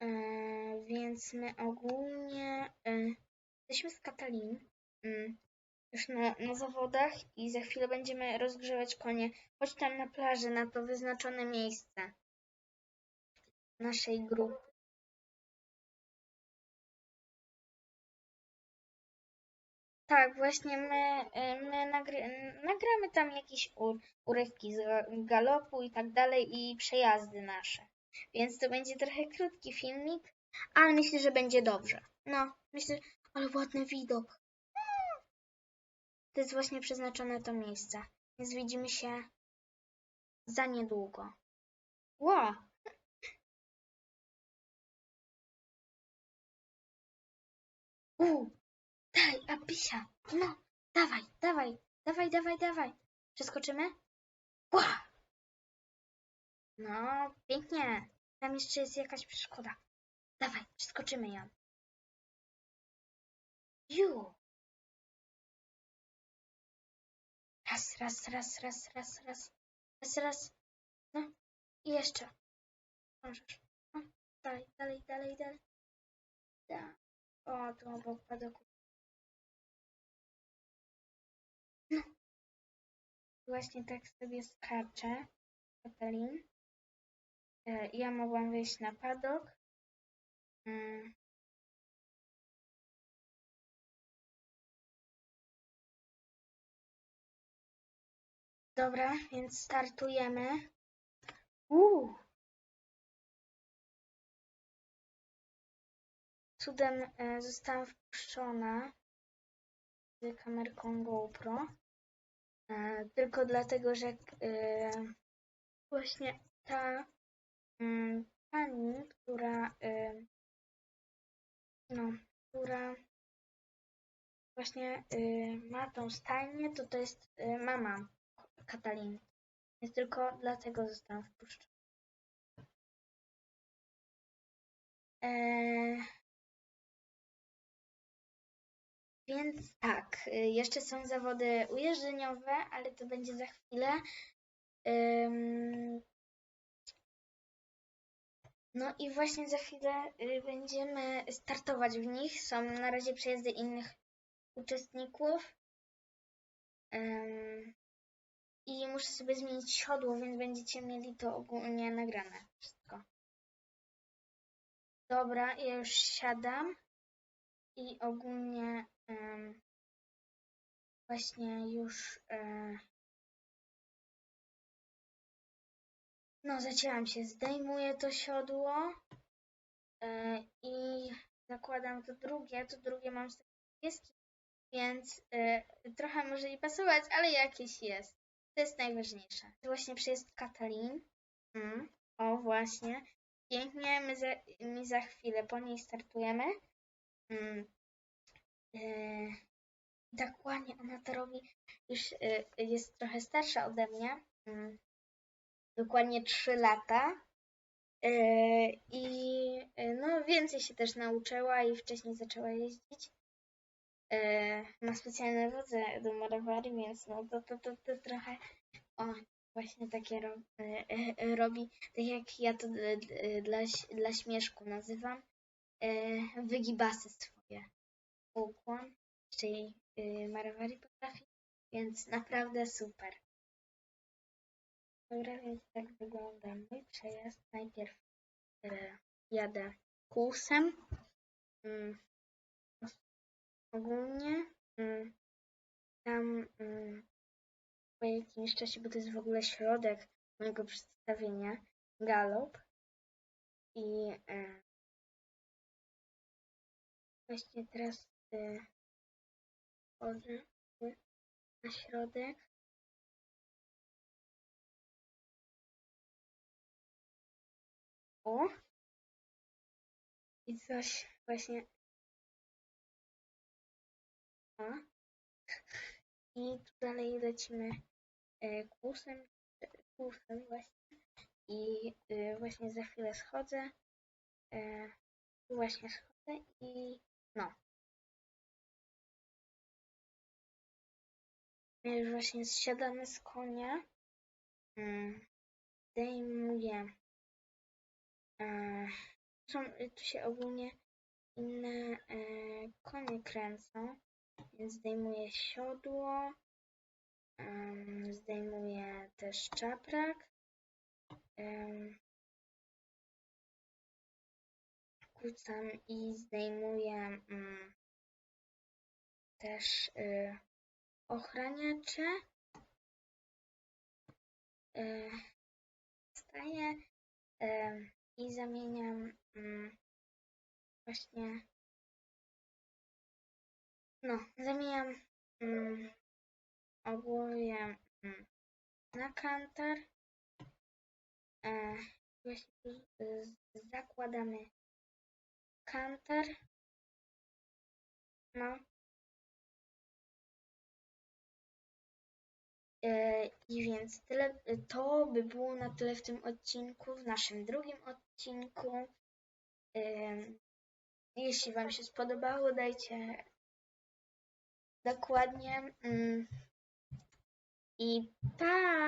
E, więc my ogólnie e, jesteśmy z Katalin mm, już na, na zawodach i za chwilę będziemy rozgrzewać konie. Chodź tam na plaży, na to wyznaczone miejsce naszej grupy. Tak, właśnie my, y, my nagry, nagramy tam jakieś ur, urywki z ga- galopu i tak dalej i przejazdy nasze. Więc to będzie trochę krótki filmik, ale myślę, że będzie dobrze. No, myślę, ale ładny widok. To jest właśnie przeznaczone to miejsce. Więc widzimy się za niedługo. Ła! U, daj, a pisia. No, dawaj, dawaj, dawaj, dawaj, dawaj. Przeskoczymy? Ła! No, pięknie. Tam jeszcze jest jakaś przeszkoda. Dawaj, przeskoczymy ją. Ju! Raz, raz, raz, raz, raz, raz. Raz, raz. No, i jeszcze. Możesz. No, dalej, dalej, dalej, dalej. Da. O, tu obok padoku. No. Właśnie tak sobie skaczę. Katalin. E, Ja mogłam wyjść na padok. Mm. Dobra, więc startujemy. Uuu. Cudem e, zostałam wpuszczona z kamerką GoPro. E, tylko dlatego, że właśnie ta pani, która no, która właśnie ma tą stajnię, to to jest mama Katalin. Więc tylko dlatego zostałam wpuszczona. Eee, więc tak, y, jeszcze są zawody ujeżdżeniowe, ale to będzie za chwilę. Ym, No i właśnie za chwilę y, będziemy startować w nich. Są na razie przejazdy innych uczestników. I muszę sobie zmienić siodło, więc będziecie mieli to ogólnie nagrane wszystko. Dobra, ja już siadam i ogólnie właśnie już no zacięłam się, zdejmuję to siodło e, i zakładam to drugie, to drugie mam z takiej pieski, więc e, trochę może nie pasować, ale jakieś jest. To jest najważniejsze. Właśnie przejazd Katalin. Mm, o właśnie. Pięknie, my za, my za chwilę po niej startujemy. Mm. Yy, tak ładnie ona to robi. Już yy, jest trochę starsza ode mnie. Mm. Dokładnie 3 lata. Yy, I yy, no więcej się też nauczyła i wcześniej zaczęła jeździć. Yy, ma specjalne wodze do Marawari, więc no to, to, to, to trochę o, właśnie takie ro, robi, tak jak ja to dla, dla śmieszku nazywam, wygibasy swoje ukłon, czyli Marawari potrafi, więc naprawdę super. Dobra, więc tak wygląda mój przejazd. Najpierw yy, jadę kłusem. Mm, ogólnie mm, tam mm, po jakimś czasie, bo to jest w ogóle środek mojego przedstawienia, galop. I yy, właśnie teraz yy, wchodzę na środek. O! I coś właśnie. O. I tu dalej lecimy e, kłusem, e, kłusem właśnie. I e, właśnie za chwilę schodzę. E, właśnie schodzę i no. My już właśnie zsiadamy z konia. Mm, Zdejmuję e, są, tu się ogólnie inne e, konie kręcą, więc zdejmuję siodło, zdejmuję też czaprak, kucam i zdejmuję mm, też y, ochraniacze. Wstaję y, i zamieniam mm, właśnie. No, zamieniam mm, ogólnie mm, na kantar. E, właśnie zakładamy kantar. No. I więc tyle, to by było na tyle w tym odcinku, w naszym drugim odcinku. Em, Jeśli Wam się spodobało, dajcie dokładnie. mm, I pa!